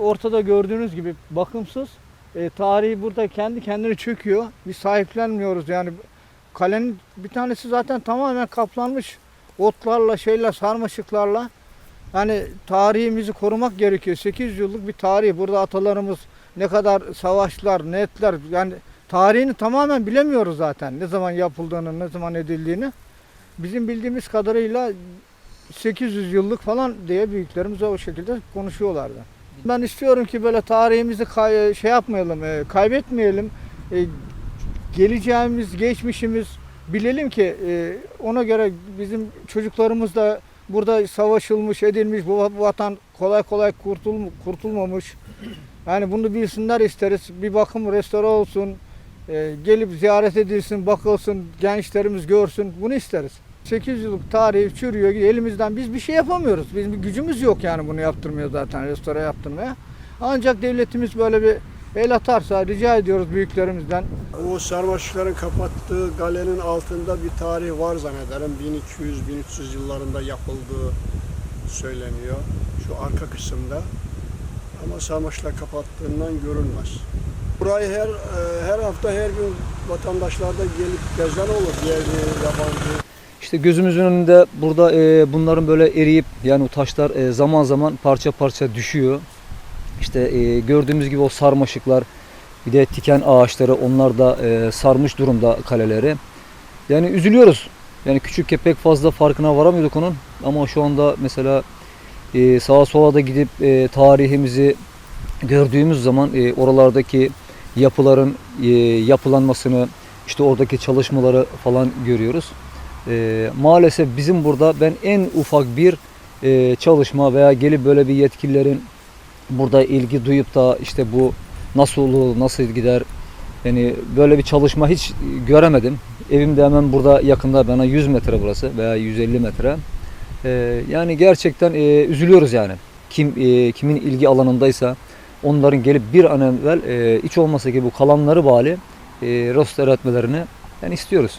Ortada gördüğünüz gibi bakımsız. E, tarihi burada kendi kendine çöküyor. Biz sahiplenmiyoruz yani. Kalenin bir tanesi zaten tamamen kaplanmış otlarla, şeyle, sarmaşıklarla. Yani tarihimizi korumak gerekiyor. 800 yıllık bir tarih. Burada atalarımız ne kadar savaşlar, ne ettiler. Yani tarihini tamamen bilemiyoruz zaten. Ne zaman yapıldığını, ne zaman edildiğini. Bizim bildiğimiz kadarıyla 800 yıllık falan diye büyüklerimiz o şekilde konuşuyorlardı. Ben istiyorum ki böyle tarihimizi kay- şey yapmayalım, e, kaybetmeyelim. E, geleceğimiz, geçmişimiz bilelim ki e, ona göre bizim çocuklarımız da burada savaşılmış, edilmiş, bu va- vatan kolay kolay kurtul kurtulmamış. Yani bunu bilsinler isteriz. Bir bakım restore olsun, e, gelip ziyaret edilsin, bakılsın, gençlerimiz görsün. Bunu isteriz. 800 yıllık tarihi çürüyor, elimizden biz bir şey yapamıyoruz. Bizim bir gücümüz yok yani bunu yaptırmaya zaten, restore yaptırmaya. Ancak devletimiz böyle bir el atarsa rica ediyoruz büyüklerimizden. O sarmaşıkların kapattığı galenin altında bir tarih var zannederim. 1200-1300 yıllarında yapıldığı söyleniyor. Şu arka kısımda. Ama sarmaşıklar kapattığından görünmez. Burayı her e, her hafta her gün vatandaşlar da gelip gezen olur. Yerli, yabancı. İşte gözümüzün önünde burada e, bunların böyle eriyip yani o taşlar e, zaman zaman parça parça düşüyor. İşte e, gördüğümüz gibi o sarmaşıklar bir de tiken ağaçları onlar da e, sarmış durumda kaleleri. Yani üzülüyoruz. Yani küçükken pek fazla farkına varamıyorduk onun ama şu anda mesela e, sağa sola da gidip e, tarihimizi gördüğümüz zaman e, oralardaki yapıların e, yapılanmasını işte oradaki çalışmaları falan görüyoruz. E, maalesef bizim burada ben en ufak bir e, çalışma veya gelip böyle bir yetkililerin burada ilgi duyup da işte bu nasıl olur, nasıl gider yani böyle bir çalışma hiç göremedim. Evim de hemen burada yakında bana 100 metre burası veya 150 metre. E, yani gerçekten e, üzülüyoruz yani. Kim e, kimin ilgi alanındaysa onların gelip bir an evvel e, hiç olmasa ki bu kalanları bari e, restore etmelerini yani istiyoruz.